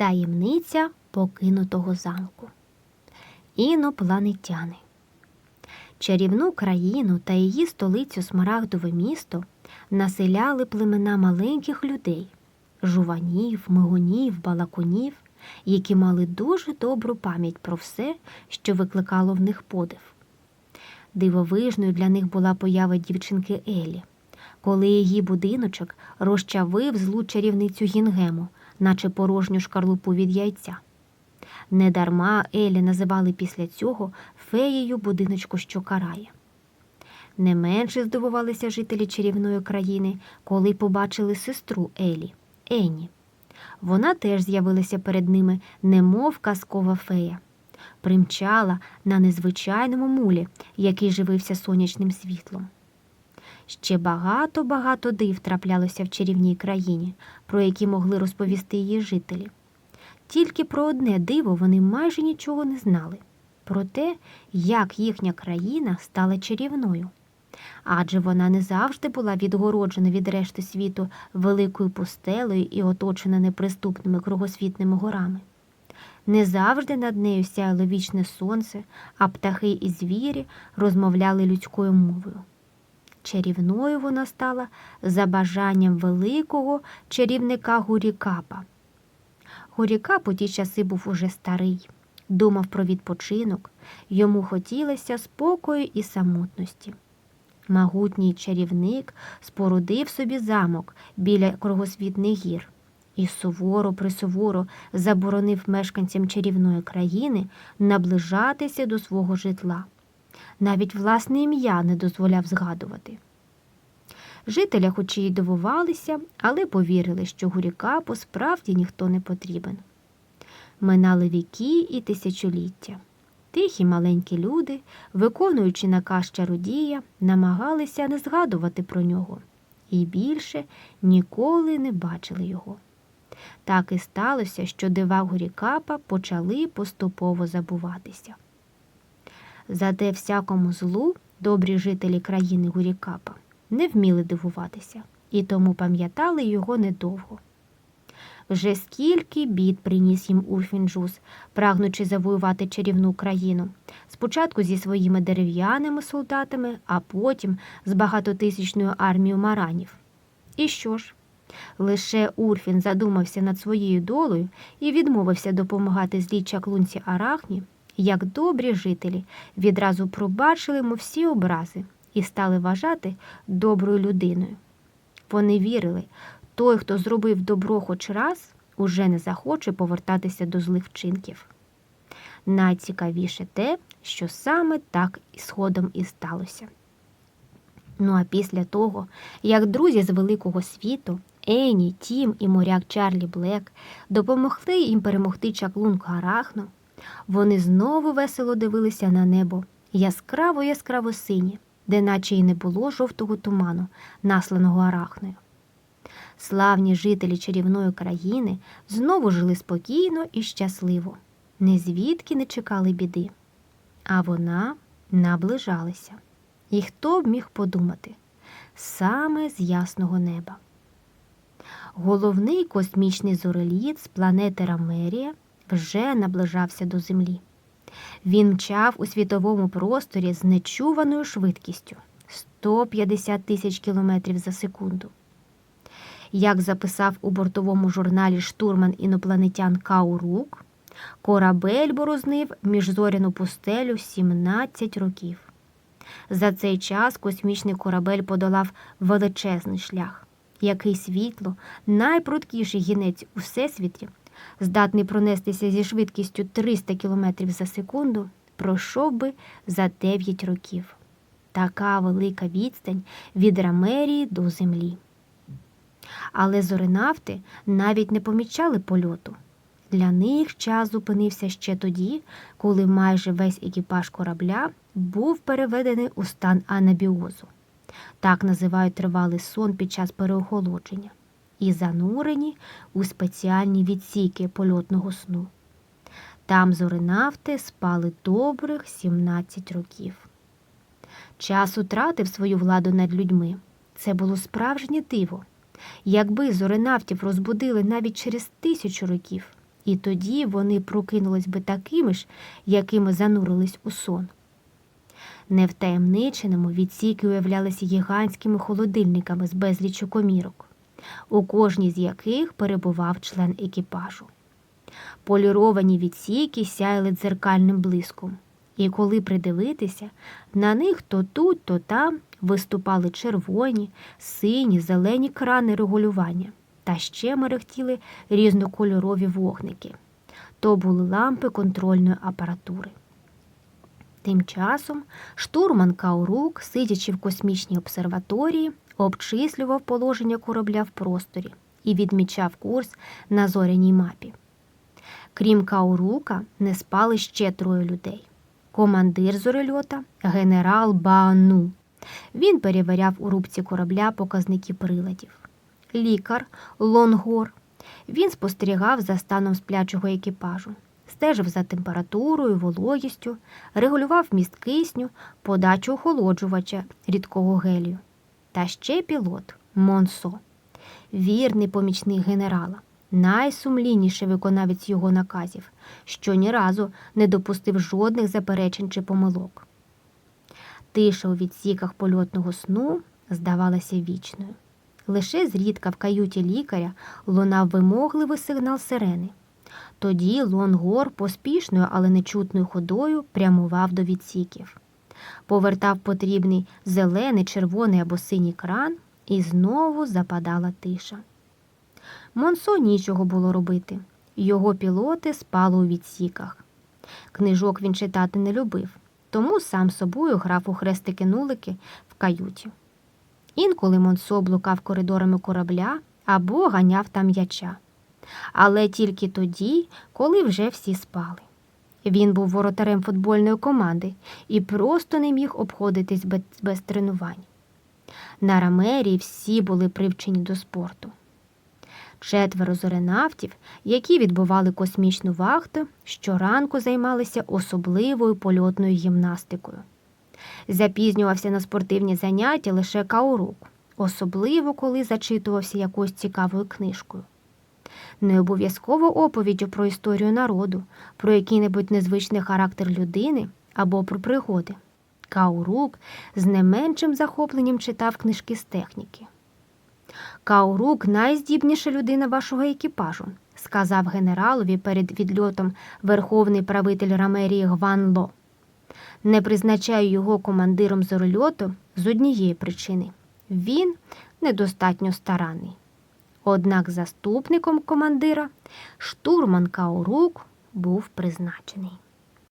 Таємниця покинутого замку. Інопланетяни. Чарівну країну та її столицю Смарагдове місто населяли племена маленьких людей жуванів, мигунів, балакунів, які мали дуже добру пам'ять про все, що викликало в них подив. Дивовижною для них була поява дівчинки Елі, коли її будиночок розчавив злу чарівницю Гінгему, наче порожню шкарлупу від яйця. Недарма Елі називали після цього феєю будиночку, що карає. Не менше здивувалися жителі чарівної країни, коли побачили сестру Елі Ені. Вона теж з'явилася перед ними, немов казкова фея. Примчала на незвичайному мулі, який живився сонячним світлом. Ще багато-багато див траплялося в чарівній країні, про які могли розповісти її жителі. Тільки про одне диво вони майже нічого не знали про те, як їхня країна стала чарівною. Адже вона не завжди була відгороджена від решти світу великою пустелею і оточена неприступними кругосвітними горами. Не завжди над нею сяяло вічне сонце, а птахи і звірі розмовляли людською мовою. Чарівною вона стала за бажанням великого чарівника Гурікапа. Гурікап у ті часи був уже старий, думав про відпочинок, йому хотілося спокою і самотності. Могутній чарівник спорудив собі замок біля кругосвітних гір і суворо присуворо заборонив мешканцям чарівної країни наближатися до свого житла. Навіть власне ім'я не дозволяв згадувати. Жителя хоч і дивувалися, але повірили, що Гурікапу справді ніхто не потрібен. Минали віки і тисячоліття. Тихі маленькі люди, виконуючи наказ чародія, намагалися не згадувати про нього і більше ніколи не бачили його. Так і сталося, що дива Гурікапа почали поступово забуватися. Зате всякому злу добрі жителі країни Гурікапа не вміли дивуватися і тому пам'ятали його недовго. Вже скільки бід приніс їм Урфінджус, прагнучи завоювати чарівну країну, спочатку зі своїми дерев'яними солдатами, а потім з багатотисячною армією маранів. І що ж? Лише Урфін задумався над своєю долею і відмовився допомагати злій чаклунці Арахні, як добрі жителі відразу пробачили йому всі образи і стали вважати доброю людиною. Вони вірили, той, хто зробив добро хоч раз, уже не захоче повертатися до злих вчинків. Найцікавіше те, що саме так і сходом і сталося. Ну а після того, як друзі з великого світу, Ені, Тім і моряк Чарлі Блек допомогли їм перемогти чаклунку Арахну, вони знову весело дивилися на небо яскраво яскраво синє, де наче й не було жовтого туману, насланого арахною. Славні жителі чарівної країни знову жили спокійно і щасливо, ні звідки не чекали біди. А вона наближалася. І хто б міг подумати саме з ясного неба. Головний космічний зореліт з планети Рамерія вже наближався до Землі. Він мчав у світовому просторі з нечуваною швидкістю 150 тисяч кілометрів за секунду. Як записав у бортовому журналі штурман інопланетян Каурук, корабель борознив міжзоряну пустелю 17 років. За цей час космічний корабель подолав величезний шлях, який світло, найпрудкіший гінець у всесвіті, здатний пронестися зі швидкістю 300 км за секунду, пройшов би за 9 років. Така велика відстань від Рамерії до Землі. Але зоринавти навіть не помічали польоту. Для них час зупинився ще тоді, коли майже весь екіпаж корабля був переведений у стан анабіозу. Так називають тривалий сон під час переохолодження, і занурені у спеціальні відсіки польотного сну. Там зоринавти спали добрих 17 років. Час утратив свою владу над людьми. Це було справжнє диво. Якби зоринавтів розбудили навіть через тисячу років, і тоді вони прокинулись би такими ж, якими занурились у сон. Невтаємниченому відсіки уявлялися гігантськими холодильниками з безлічу комірок, у кожній з яких перебував член екіпажу. Поліровані відсіки сяяли дзеркальним блиском, і коли придивитися, на них то тут, то там виступали червоні, сині, зелені крани регулювання та ще мерехтіли різнокольорові вогники. То були лампи контрольної апаратури. Тим часом штурман Каурук, сидячи в космічній обсерваторії, обчислював положення корабля в просторі і відмічав курс на зоряній мапі. Крім Каурука, не спали ще троє людей. Командир зорельота генерал Баану. Він перевіряв у рубці корабля показники приладів. Лікар Лонгор. Він спостерігав за станом сплячого екіпажу, стежив за температурою, вологістю, регулював міст кисню, подачу охолоджувача рідкого гелію. Та ще пілот Монсо, вірний помічник генерала, найсумлінніший виконавець його наказів, що ні разу не допустив жодних заперечень чи помилок. Тиша у відсіках польотного сну здавалася вічною. Лише зрідка в каюті лікаря лунав вимогливий сигнал сирени. Тоді Лонгор поспішною, але нечутною ходою прямував до відсіків. Повертав потрібний зелений, червоний або синій кран, і знову западала тиша. Монсо нічого було робити. Його пілоти спали у відсіках. Книжок він читати не любив, тому сам собою грав у хрестики-нулики в каюті. Інколи Монсо блукав коридорами корабля або ганяв там м'яча. Але тільки тоді, коли вже всі спали. Він був воротарем футбольної команди і просто не міг обходитись без, без тренувань. На рамері всі були привчені до спорту. Четверо зоренавтів, які відбували космічну вахту, щоранку займалися особливою польотною гімнастикою. Запізнювався на спортивні заняття лише Каурук, особливо коли зачитувався якоюсь цікавою книжкою. Не обов'язково оповіддю про історію народу, про який-небудь незвичний характер людини або про пригоди. Каурук з не меншим захопленням читав книжки з техніки. Каурук найздібніша людина вашого екіпажу, сказав генералові перед відльотом верховний правитель Рамерії Гван Ло. Не призначаю його командиром зорольоту з однієї причини він недостатньо старанний. Однак заступником командира штурман Каурук був призначений.